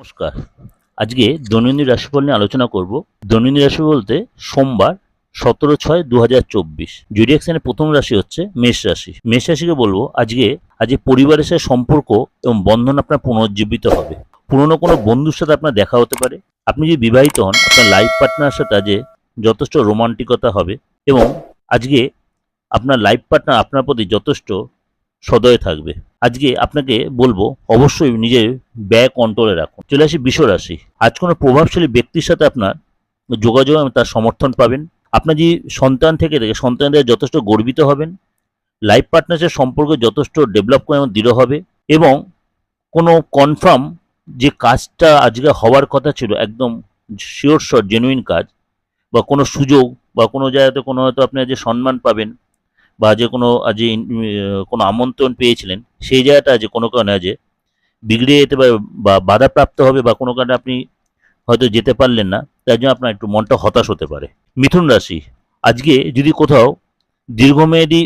নমস্কার। আজকে দৈনন্দিন রাশিফল নিয়ে আলোচনা করব। দৈনন্দিন রাশি বলতে সোমবার সতেরো ছয় দু হাজার চব্বিশ জুডিয়াকশনের প্রথম রাশি হচ্ছে মেষ রাশি। মেষ রাশিকে বলব, আজকে আজকে পরিবারের সাথে সম্পর্ক এবং বন্ধন আপনার পুনর্জীবিত হবে। পুরনো কোনো বন্ধুর সাথে আপনার দেখা হতে পারে। আপনি যদি বিবাহিত হন, আপনার লাইফ পার্টনার সাথে আজকে যথেষ্ট রোমান্টিকতা হবে এবং আজকে আপনার লাইফ পার্টনার আপনার প্রতি যথেষ্ট সদয় থাকবে। আজকে আপনাকে বলব, অবশ্যই নিজের ব্যয় কন্ট্রোলে রাখুন। চলে আসি রাশি আজ কোনো প্রভাবশালী ব্যক্তির সাথে আপনার যোগাযোগ এবং তার সমর্থন পাবেন। আপনার যে সন্তান থেকে থেকে সন্তানদের যথেষ্ট গর্বিত হবেন। লাইফ পার্টনারের সম্পর্ক যথেষ্ট ডেভেলপ করে এবং দৃঢ় হবে এবং কোনো কনফার্ম যে কাজটা আজকে হওয়ার কথা ছিল, একদম শিওর শট জেনুইন কাজ বা কোনো সুযোগ বা কোনো জায়গাতে কোনো হয়তো আপনি যে সম্মান পাবেন বা যে কোনো আজ কোনো আমন্ত্রণ পেয়েছিলেন, সেই জায়গাটা যে কোনো কারণে যে বিগড়ে যেতে পারে বা বাধাপ্রাপ্ত হবে বা কোনো কারণে আপনি হয়তো যেতে পারলেন না, তার জন্য আপনার একটু মনটা হতাশ হতে পারে। মিথুন রাশি, আজকে যদি কোথাও দীর্ঘমেয়াদী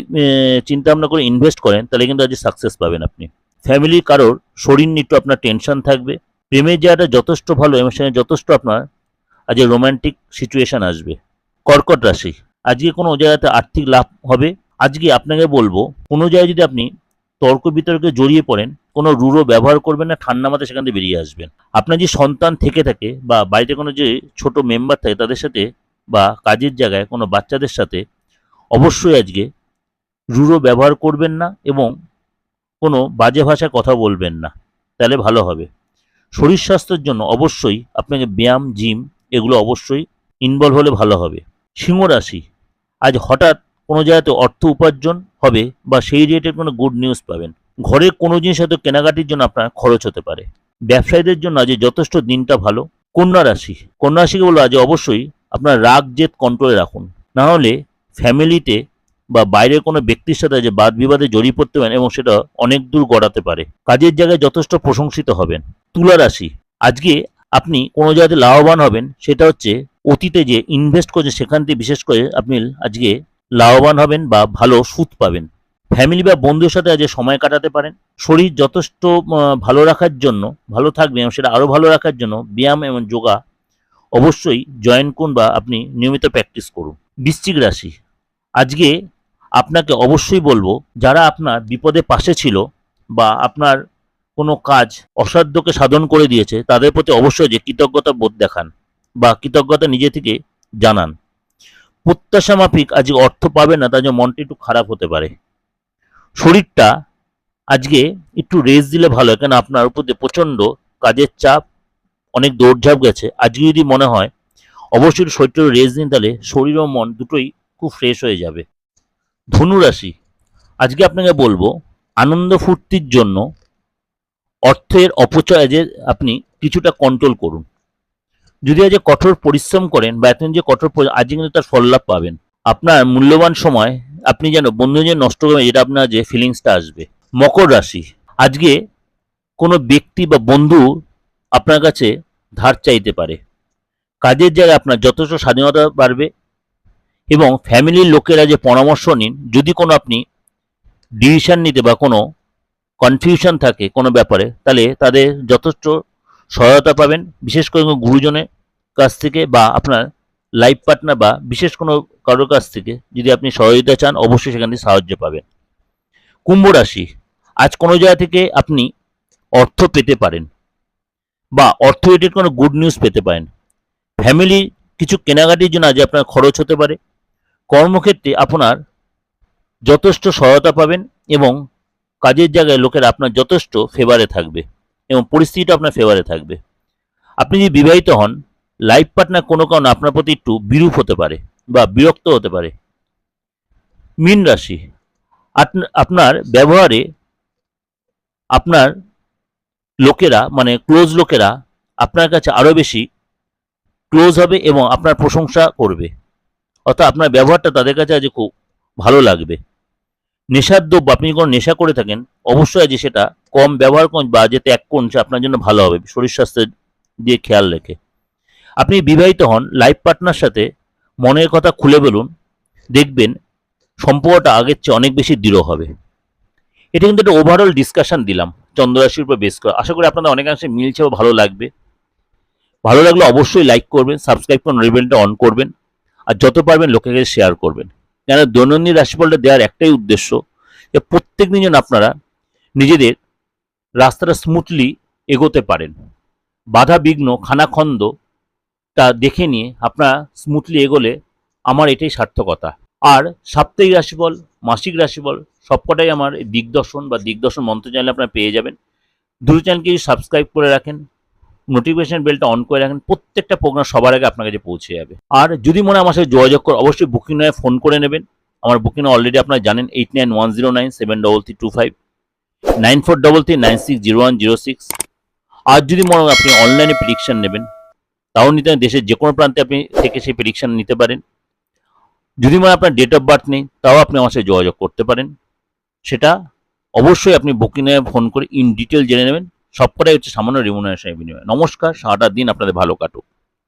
চিন্তা ভাবনা করে ইনভেস্ট করেন, তাহলে কিন্তু আজকে সাকসেস পাবেন আপনি। ফ্যামিলি কারোর শরীর নিয়ে একটু আপনার টেনশন থাকবে, প্রেমের জায়গাটা যথেষ্ট ভালো, এবং সেখানে যথেষ্ট আপনার আজকে রোমান্টিক সিচুয়েশন আসবে। কর্কট রাশি, আজকে কোনো জায়গাতে আর্থিক লাভ হবে আজকে আপনাকে বলব, কোনো জায়গায় যদি আপনি তর্ক বিতর্কে জড়িয়ে পড়েন, কোনো রুড়ো ব্যবহার করবেন না, ঠান্ডা মাথায় সেখান থেকে বেরিয়ে আসবেন। আপনার যে সন্তান থেকে থাকে বা বাড়িতে কোনো যে ছোট মেম্বার থাকে তাদের সাথে বা কাজের জায়গায় কোনো বাচ্চাদের সাথে অবশ্যই আজকে রুড়ো ব্যবহার করবেন না এবং কোনো বাজে ভাষায় কথা বলবেন না। তাহলে ভালো হবে। শরীর স্বাস্থ্যের জন্য অবশ্যই আপনাকে ব্যায়াম, জিম এগুলো অবশ্যই ইনভলভ হলে ভালো হবে। সিংহ রাশি আজ হঠাৎ কোনো জায়গাতে অর্থ উপার্জন হবে বা সেই রিলেটেড কোনো গুড নিউজ পাবেন। ঘরের কোনো জিনিস হয়তো কেনাকাটির জন্য আপনার খরচ হতে পারে। ব্যবসায়ীদের জন্য আজ যথেষ্ট দিনটা ভালো। কন্যা রাশি। কন্যা রাশিকে বলব আজ অবশ্যই আপনার রাগ জেদ কন্ট্রোলে রাখুন। না হলে ফ্যামিলিতে বা বাইরের কোনো ব্যক্তির সাথে যে বাদ বিবাদে জড়িয়ে পড়তে পারেন এবং সেটা অনেক দূর গড়াতে পারে। কাজের জায়গায় যথেষ্ট প্রশংসিত হবেন। তুলা রাশি। আজকে আপনি কোনো জায়গাতে লাভবান হবেন, সেটা হচ্ছে অতীতে যে ইনভেস্ট করছেন, সেখান থেকে বিশেষ করে আপনি আজকে লাভবান হবেন বা ভালো সুদ পাবেন। ফ্যামিলি বা বন্ধুর সাথে আজ সময় কাটাতে পারেন। শরীর যথেষ্ট ভালো রাখার জন্য, ভালো থাকবে এবং সেটা আরও ভালো রাখার জন্য ব্যায়াম এবং যোগা অবশ্যই জয়েন করুন বা আপনি নিয়মিত প্র্যাকটিস করুন। বৃশ্চিক রাশি, আজকে আপনাকে অবশ্যই বলব, যারা আপনার বিপদে পাশে ছিল বা আপনার কোনো কাজ অসাধ্যকে সাধন করে দিয়েছে, তাদের প্রতি অবশ্যই যে কৃতজ্ঞতা বোধ দেখান বা কৃতজ্ঞতা নিজে থেকে জানান। প্রত্যাশা মাফিক আজকে অর্থ পাবে না, তার জন্য মনটা একটু খারাপ হতে পারে। শরীরটা আজকে একটু রেস্ট দিলে ভালো হয় কেন আপনার উপর দিয়ে প্রচণ্ড কাজের চাপ, অনেক দৌড়ঝাঁপ গেছে। আজকে যদি মনে হয় অবশ্যই শরীরটা রেস্ট দিন তাহলে শরীর ও মন দুটোই খুব ফ্রেশ হয়ে যাবে। ধনু রাশি, আজকে আপনাকে বলব আনন্দ ফুর্তির জন্য অর্থের অপচয় যে আপনি কিছুটা কন্ট্রোল করুন। যদি আজ কঠোর পরিশ্রম করেন বা এতদিন যে কঠোর আজ কিন্তু তার ফল লাভ পাবেন। আপনার মূল্যবান সময় আপনি যেন বন্ধু যে নষ্ট করবেন যেটা আপনার যে ফিলিংসটা আসবে। মকর রাশি, আজকে কোনো ব্যক্তি বা বন্ধু আপনার কাছে ধার চাইতে পারে। কাজের জায়গায় আপনার যথেষ্ট স্বাধীনতা বাড়বে এবং ফ্যামিলির লোকেরা যে পরামর্শ নিন, যদি কোনো আপনি ডিসিশন নিতে বা কোনো কনফিউশন থাকে কোনো ব্যাপারে, তাহলে তাদের যথেষ্ট সহায়তা পাবেন, বিশেষ করে কোনো গুরুজনের কাছ থেকে বা আপনার লাইফ পার্টনার বা বিশেষ কোনো কারোর কাছ থেকে যদি আপনি সহযোগিতা চান, অবশ্যই সেখান থেকে সাহায্য পাবেন। কুম্ভ রাশি, আজ কোনো জায়গা থেকে আপনি অর্থ পেতে পারেন বা অর্থ রিলেটেড কোনো গুড নিউজ পেতে পারেন। ফ্যামিলি কিছু কেনাকাটির জন্য আজ আপনার খরচ হতে পারে। কর্মক্ষেত্রে আপনার যথেষ্ট সহায়তা পাবেন এবং কাজের জায়গায় লোকেরা আপনার যথেষ্ট ফেভারে থাকবে। এবং পরিস্থিতিটা আপনার ফেভারে থাকবে। আপনি যদি বিবাহিত হন লাইফ পার্টনার কোনো কারণে আপনার প্রতি একটু বিরূপ হতে পারে বা বিরক্ত হতে পারে। মীন রাশি আপনার ব্যবহারে আপনার লোকেরা মানে ক্লোজ লোকেরা আপনার কাছে আরও বেশি ক্লোজ হবে এবং আপনার প্রশংসা করবে। অর্থাৎ আপনার ব্যবহারটা তাদের কাছে আজ খুব ভালো লাগবে। নেশার দ্রব্য, আপনি কোনো নেশা করে থাকেন, অবশ্যই আজ সেটা কম ব্যবহার করুন বা যে ত্যাগ করুন সে আপনার জন্য ভালো হবে, শরীর স্বাস্থ্যের দিয়ে খেয়াল রেখে। আপনি বিবাহিত হন লাইফ পার্টনার সাথে মনের কথা খুলে বলুন, দেখবেন সম্পর্কটা আগের চেয়ে অনেক বেশি দৃঢ় হবে। এটা কিন্তু একটা ওভারঅল ডিসকাশন দিলাম চন্দ্ররাশির উপর বেশ করে। আশা করি আপনাদের অনেকাংশে মিলছে ও ভালো লাগবে। ভালো লাগলে অবশ্যই লাইক করবেন সাবস্ক্রাইব করে নোটিফিকেশনটা অন করবেন, আর যত পারবেন লোকের কাছে শেয়ার করবেন। কেন দৈনন্দিন রাশিফলটা দেওয়ার একটাই উদ্দেশ্য যে প্রত্যেক দিন আপনারা নিজেদের রাস্তাটা স্মুথলি এগোতে পারেন। বাধা বিঘ্ন, খানাখন্দ তা দেখে নিয়ে আপনারা স্মুথলি এগোলে আমার এটাই সার্থকতা। আর সাপ্তাহিক রাশিফল, মাসিক রাশিফল, সবকটাই আমার দিগদর্শন বা দিগদর্শন মন্ত্র চ্যানেলে আপনারা পেয়ে যাবেন। দুটো চ্যানেলকে যদি সাবস্ক্রাইব করে রাখেন নোটিফিকেশন বেলটা অন করে রাখেন, প্রত্যেকটা প্রোগ্রাম সবার আগে আপনার কাছে পৌঁছে যাবে। আর যদি মনে আমার সাথে যোগাযোগ করে, অবশ্যই বুকিং নয় ফোন করে নেবেন। আমার বুকিং অলরেডি আপনারা জানেন eight nine one zero nine seven double three two five nine four double three nine six zero one zero six আর যদি মনে হয় আপনি অনলাইনে প্রেডিকশন নেবেন, তাও নিতে দেশের যে কোনো প্রান্তে আপনি থেকে সেই প্রেডিকশন নিতে পারেন। যদি মনে হয় আপনার ডেট অফ বার্থ নেই, তাও আপনি আমার সাথে যোগাযোগ করতে পারেন। সেটা অবশ্যই আপনি বুকিংয়ে ফোন করে ইন ডিটেল জেনে নেবেন। সবকটাই হচ্ছে সামান্য রিমুনারেশনের বিনিময়ে। নমস্কার, সারাটা দিন আপনাদের ভালো কাটুক।